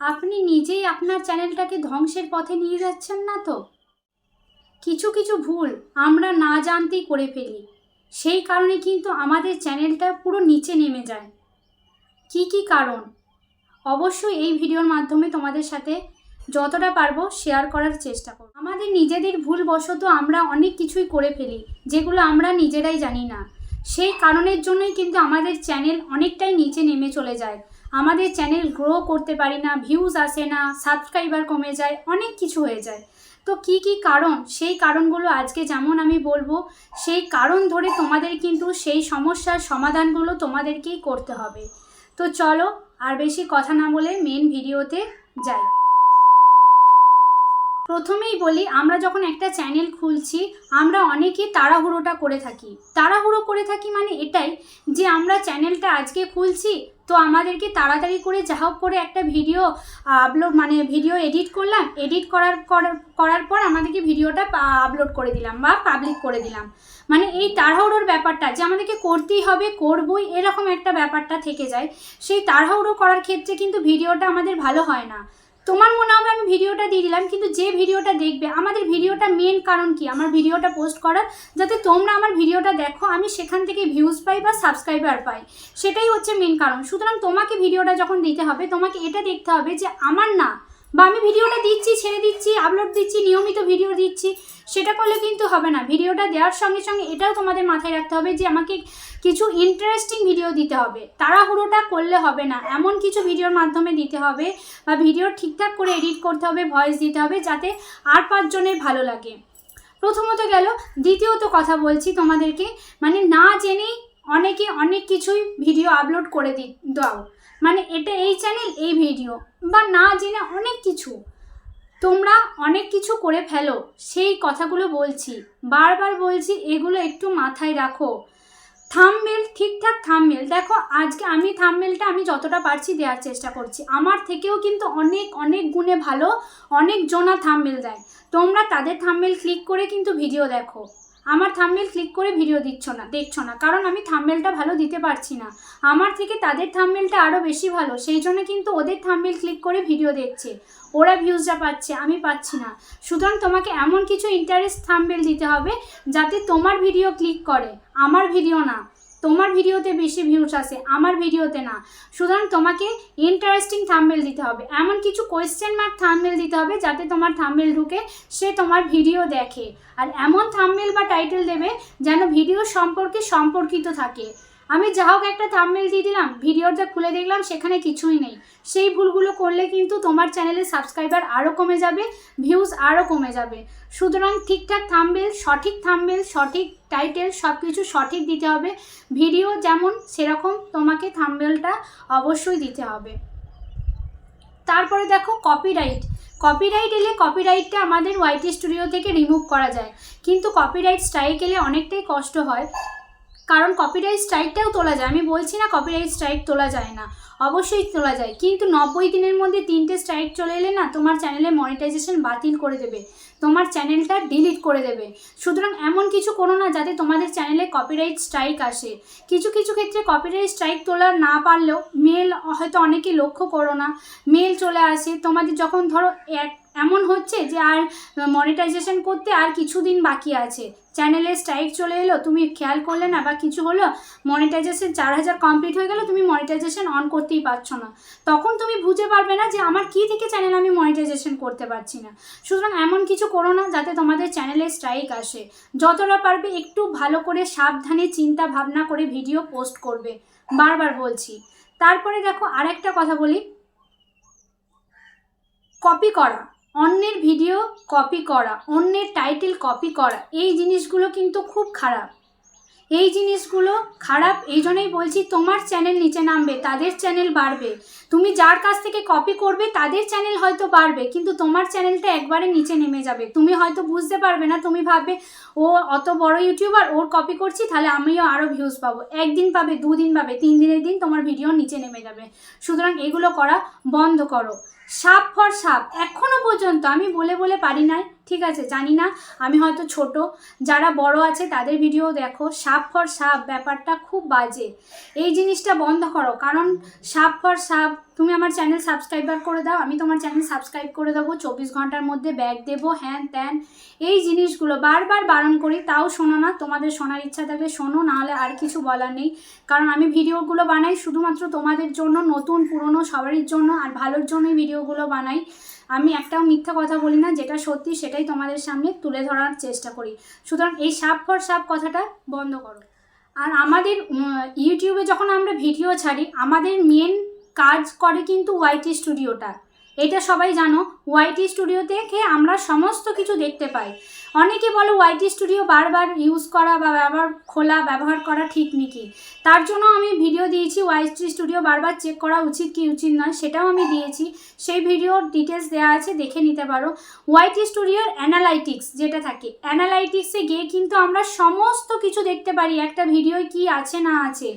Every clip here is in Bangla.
আপনি নিজেই আপনার চ্যানেলটাকে ধ্বংসের পথে নিয়ে যাচ্ছেন না তো? কিছু কিছু ভুল আমরা না জানতেই করে ফেলি। সেই কারণে কিন্তু আমাদের চ্যানেলটা পুরো নিচে নেমে যায়। কি কি কারণ? অবশ্যই এই ভিডিওর মাধ্যমে তোমাদের সাথে যতটা পারব শেয়ার করার চেষ্টা করব। আমাদের নিজেদের ভুলবশত আমরা অনেক কিছুই করে ফেলি, যেগুলো আমরা নিজেরাই জানি না। সেই কারণের জন্যই কিন্তু আমাদের চ্যানেল অনেকটাই নিচে নেমে চলে যায়। আমাদের চ্যানেল গ্রো করতে পারি না ভিউজ আসে না সাবস্ক্রাইবার কমে যায়, অনেক কিছু হয়ে যায়। তো কি কি কারণ? সেই কারণগুলো আজকে যেমন আমি বলব, সেই কারণ ধরে তোমাদের কিন্তু সেই সমস্যার সমাধানগুলো তোমাদেরকেই করতে হবে। তো চলো আর বেশি কথা না বলে মেন ভিডিওতে যাই। প্রথমেই বলি, আমরা যখন একটা চ্যানেল খুলছি, আমরা অনেকেই তাড়াহুড়োটা করে থাকি। তাড়াহুড়ো করে থাকি মানে এটাই যে, আমরা চ্যানেলটা আজকে খুলছি, তো আমাদেরকে তাড়াতাড়ি করে যা হোক করে একটা ভিডিও আপলোড মানে ভিডিও এডিট করলাম এডিট করার করার- করার পর আমাদেরকে ভিডিওটা আপলোড করে দিলাম বা পাবলিক করে দিলাম। মানে এই তাড়াহুড়োর ব্যাপারটা যে, আমাদেরকে করতেই হবে, করবই, এরকম একটা ব্যাপারটা থেকে যায়। সেই তাড়াহুড়ো করার ক্ষেত্রে কিন্তু ভিডিওটা আমাদের ভালো হয় না। তোমার মনে হবে আমি ভিডিওটা দিয়ে দিলাম, কিন্তু যে ভিডিওটা দেখবে, আমাদের ভিডিওটা মেন কারণ কি? আমার ভিডিওটা পোস্ট করার, যাতে তোমরা আমার ভিডিওটা দেখো, আমি সেখান থেকে ভিউজ পাই বা সাবস্ক্রাইবার পাই। সেটাই হচ্ছে মেন কারণ। সুতরাং তোমাকে ভিডিওটা যখন দিতে হবে, তোমাকে এটা দেখতে হবে যে আমার না বা আমি ভিডিওটা দিচ্ছি, ছেড়ে দিচ্ছি আপলোড দিচ্ছি, নিয়মিত ভিডিও দিচ্ছি, সেটা করলে কিন্তু হবে না। ভিডিওটা দেওয়ার সঙ্গে সঙ্গে এটাও তোমাদের মাথায় রাখতে হবে যে আমাকে কিছু ইন্টারেস্টিং ভিডিও দিতে হবে। তাড়াহুড়োটা করলে হবে না। এমন কিছু ভিডিওর মাধ্যমে দিতে হবে বা ভিডিও ঠিকঠাক করে এডিট করতে হবে ভয়েস দিতে হবে, যাতে আর পাঁচজনের ভালো লাগে। প্রথমত গেল, দ্বিতীয়ত কথা বলছি তোমাদেরকে মানে না জেনেই অনেকে অনেক কিছুই ভিডিও আপলোড করে দি দাও। মানে এটা এই চ্যানেল এই ভিডিও বা না জেনে অনেক কিছু। তোমরা অনেক কিছু করে ফেলো, সেই কথাগুলো বলছি। বারবার বলছি, এগুলো একটু মাথায় রাখো। থামমেল ঠিকঠাক থামমেল দেখো, আজকে আমি থামমেলটা আমি যতটা পারছি দেওয়ার চেষ্টা করছি। আমার থেকেও কিন্তু অনেক অনেক গুণে ভালো, অনেক জনা থামমেল দেয়। তোমরা তাদের থামমেল ক্লিক করে কিন্তু ভিডিও দেখো। আমার থামমেল ক্লিক করে ভিডিও দিচ্ছ না, দেখছ না। কারণ আমি থামমেলটা ভালো দিতে পারছি না। আমার থেকে তাদের থামমেলটা আরও বেশি ভালো, সেই জন্য কিন্তু ওদের থামমেল ক্লিক করে ভিডিও দেখছে। ওরা ভিউজটা পাচ্ছে, আমি পাচ্ছি না। সুতরাং তোমাকে এমন কিছু ইন্টারেস্ট থামবেল দিতে হবে যাতে তোমার ভিডিও ক্লিক করে। আমার ভিডিও না। তোমার ভিডিওতে বেশি ভিউস আসে, আমার ভিডিওতে না। সুতরাং তোমাকে ইন্টারেস্টিং থামবেল দিতে হবে। এমন কিছু কোয়েশ্চেন মার্ক থামবেল দিতে হবে যাতে তোমার থামবেল ঢুকে সে তোমার ভিডিও দেখে। আর এমন থামবেল বা টাইটেল দেবে যেন ভিডিও সম্পর্কে সম্পর্কিত থাকে। আমি যা হোক একটা থামমেল দিয়ে দিলাম ভিডিওটা খুলে দেখলাম, সেখানে কিছুই নেই। সেই ভুলগুলো করলে কিন্তু তোমার চ্যানেলের সাবস্ক্রাইবার আরও কমে যাবে ভিউজ আরও কমে যাবে। সুতরাং ঠিকঠাক থামবেল সঠিক থামবেল সঠিক টাইটেল সব কিছু সঠিক দিতে হবে। ভিডিও যেমন সেরকম তোমাকে থামবেলটা অবশ্যই দিতে হবে। তারপরে দেখো কপিরাইট কপিরাইট এলে কপিরাইটটা আমাদের ওয়াইটি স্টুডিও থেকে রিমুভ করা যায়। কিন্তু কপিরাইট স্ট্রাইক এলে অনেকটাই কষ্ট হয়। কারণ কপিরাইট স্ট্রাইকটাও তোলা যায়। আমি বলছি না কপিরাইট স্ট্রাইক তোলা যায় না। অবশ্যই তোলা যায়। কিন্তু নব্বই দিনের মধ্যে তিনটে স্ট্রাইক চলে এলে না তোমার চ্যানেলে মনিটাইজেশন বাতিল করে দেবে। তোমার চ্যানেলটা ডিলিট করে দেবে। সুতরাং এমন কিছু করো না যাতে তোমাদের চ্যানেলে কপিরাইট স্ট্রাইক আসে। কিছু কিছু ক্ষেত্রে কপিরাইট স্ট্রাইক তোলা না পারলেও মেল হয়তো অনেকে লক্ষ্য করো না। মেল চলে আসে। তোমাদের যখন ধরো এক, এমন হচ্ছে যে আর মনিটাইজেশন করতে আর কিছুদিন বাকি আছে। চ্যানেলে স্ট্রাইক চলে এলো, তুমি খেয়াল করলে না বা কিছু হলো মনিটাইজেশন চার হাজার কমপ্লিট হয়ে গেল, তুমি মনিটাইজেশন অন করতেই পারছ না। তখন তুমি বুঝে পারবে না যে আমার কী থেকে চ্যানেল আমি মনিটাইজেশন করতে পারছি না। সুতরাং এমন কিছু করো না, যাতে তোমাদের চ্যানেলে স্ট্রাইক আসে। যতটা পারবে একটু ভালো করে সাবধানে চিন্তা ভাবনা করে ভিডিও পোস্ট করবে। বারবার বলছি। তারপরে দেখো আরেকটা কথা বলি। কপি করা। অন্যের ভিডিও কপি করা। অন্যের টাইটেল কপি করা। এই জিনিসগুলো কিন্তু খুব খারাপ। এই জিনিসগুলো খারাপ, এই জন্যই বলছি তোমার চ্যানেল নিচে নামবে, তাদের চ্যানেল বাড়বে। তুমি যার কাছ থেকে কপি করবে, তাদের চ্যানেল হয়তো বাড়বে, কিন্তু তোমার চ্যানেলটা একবারে নিচে নেমে যাবে। তুমি হয়তো বুঝতে পারবে না, তুমি ভাববে, ও অত বড় ইউটিউবার ওর কপি করছি, তাহলে আমিও আরও ভিউজ পাবো। একদিন পাবে, দুদিন পাবে, তিন দিনের দিন তোমার ভিডিও নিচে নেমে যাবে। সুতরাং এগুলো করা বন্ধ করো। সাপ ফর সাপ এখনও পর্যন্ত আমি বলে বলে পারি নাই। ঠিক আছে, জানি না। আমি হয়তো ছোট। যারা বড় আছে, তাদের ভিডিও দেখো। সাপ ফর সাপ, ব্যাপারটা খুব বাজে। এই জিনিসটা বন্ধ করো। কারণ সাপ ফর সাপ তুমি আমার চ্যানেল সাবস্ক্রাইবার করে দাও, আমি তোমার চ্যানেল সাবস্ক্রাইব করে দেবো, চব্বিশ ঘণ্টার মধ্যে ব্যাগ দেবো, হ্যান ত্যান, এই জিনিসগুলো বারবার বারণ করি, তাও শোনো না, তোমাদের শোনার ইচ্ছা থাকলে শোনো, নাহলে আর কিছু বলার নেই। কারণ আমি ভিডিওগুলো বানাই শুধুমাত্র তোমাদের জন্য, নতুন, পুরনো, সবারই জন্য, আর ভালোর জন্যই ভিডিওগুলো বানাই। আমি একটাও মিথ্যা কথা বলি না, যেটা সত্যি সেটাই তোমাদের সামনে তুলে ধরার চেষ্টা করি। সুতরাং এই সাপ ফর সাপ কথাটা বন্ধ করো। আর আমাদের ইউটিউবে যখন আমরা ভিডিও ছাড়ি, আমাদের মেন কাজ করে কিন্তু ওয়াইটি স্টুডিওটা এটা সবাই জানো ওয়াইটি স্টুডিও থেকে আমরা সমস্ত কিছু দেখতে পাই। অনেকে বলো ওয়াইটি স্টুডিও বারবার ইউজ করা বা ব্যবহার খোলা, ব্যবহার করা ঠিক নাকি? তার জন্য আমি ভিডিও দিয়েছি ওয়াইটি স্টুডিও বারবার চেক করা উচিত কি উচিত নয় সেটাও আমি দিয়েছি। সেই ভিডিওর ডিটেলস দেওয়া আছে, দেখে নিতে পারো। ওয়াইটি স্টুডিওর অ্যানালাইটিক্স যেটা থাকে অ্যানালাইটিক্সে গিয়ে কিন্তু আমরা সমস্ত কিছু দেখতে পারি, একটা ভিডিও কি আছে না আছে।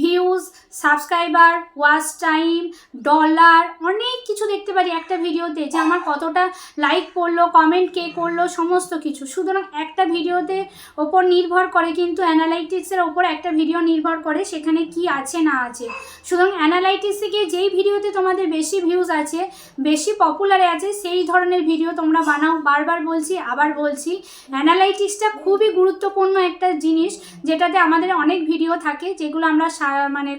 Views subscriber watch time dollar অনেক কিছু দেখতে পারি একটা ভিডিওতে যে আমার কতটা লাইক পড়ল কমেন্ট কে করল, সমস্ত কিছু। সুতরাং একটা ভিডিওতে ওপর নির্ভর করে কিন্তু অ্যানালাইটিক্সের ওপর একটা ভিডিও নির্ভর করে সেখানে কি আছে, না আছে। সুতরাং অ্যানালাইটিক্সে গিয়ে যেই ভিডিওতে তোমাদের বেশি ভিউজ আছে, বেশি পপুলারে আছে, সেই ধরনের ভিডিও তোমরা বানাও। বারবার বলছি, আবার বলছি অ্যানালাইটিক্সটা খুবই গুরুত্বপূর্ণ একটা জিনিস, যেটাতে আমাদের অনেক ভিডিও থাকে, যেগুলো আমরা মানে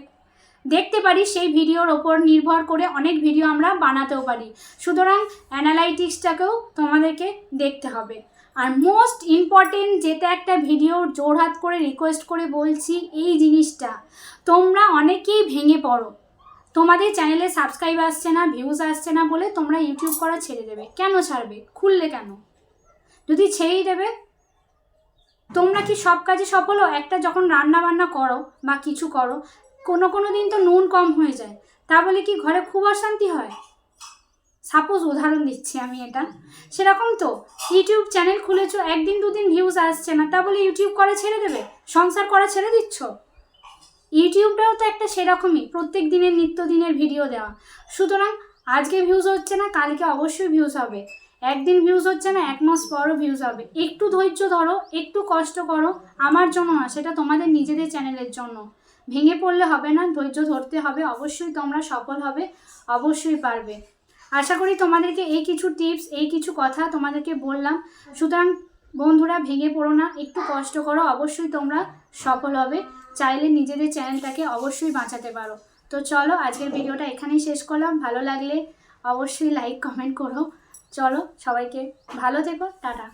দেখতে পারি, সেই ভিডিওর ওপর নির্ভর করে অনেক ভিডিও আমরা বানাতেও পারি। সুতরাং অ্যানালাইটিক্সটাকেও তোমাদেরকে দেখতে হবে। আর মোস্ট ইম্পর্টেন্ট যেটা একটা ভিডিওর জোরহাত করে রিকোয়েস্ট করে বলছি, এই জিনিসটা, তোমরা অনেকেই ভেঙে পড়ো। তোমাদের চ্যানেলে সাবস্ক্রাইব আসছে না ভিউজ আসছে না বলে তোমরা ইউটিউব করা ছেড়ে দেবে। কেন ছাড়বে? খুললে কেন? যদি ছেড়েই দেবে, তোমরা কি সব কাজে সফল হও? একটা যখন রান্না বান্না করো বা কিছু করো, কোনো কোনো দিন তো নুন কম হয়ে যায়। তা বলে কি ঘরে খুব অশান্তি হয়? সাপোজ উদাহরণ দিচ্ছি আমি এটা। সেরকম তো? ইউটিউব চ্যানেল খুলেছো, একদিন দুদিন ভিউজ আসছে না, তা বলে ইউটিউব করা ছেড়ে দেবে? সংসার করা ছেড়ে দিচ্ছ? ইউটিউবটাও তো একটা সেরকমই, প্রত্যেক দিনের নিত্যদিনের ভিডিও দেওয়া। সুতরাং আজকে ভিউজ হচ্ছে না, কালকে অবশ্যই ভিউজ হবে। একদিন ভিউজ হচ্ছে না, এক মাস পরও ভিউজ হবে। একটু ধৈর্য ধরো, একটু কষ্ট করো, আমার জন্য না, সেটা তোমাদের নিজেদের চ্যানেলের জন্য। ভেঙে পড়লে হবে না, ধৈর্য ধরতে হবে, অবশ্যই তোমরা সফল হবে, অবশ্যই পারবে। আশা করি তোমাদেরকে এই কিছু টিপস এই কিছু কথা তোমাদেরকে বললাম। সুতরাং বন্ধুরা, ভেঙে পড়ো না, একটু কষ্ট করো, অবশ্যই তোমরা সফল হবে। চাইলে নিজেদের চ্যানেলটাকে অবশ্যই বাঁচাতে পারো। তো চলো, আজকের ভিডিওটা এখানেই শেষ করলাম। ভালো লাগলে অবশ্যই লাইক কমেন্ট করো। চলো, সবাইকে ভালো থেকো, টাটা।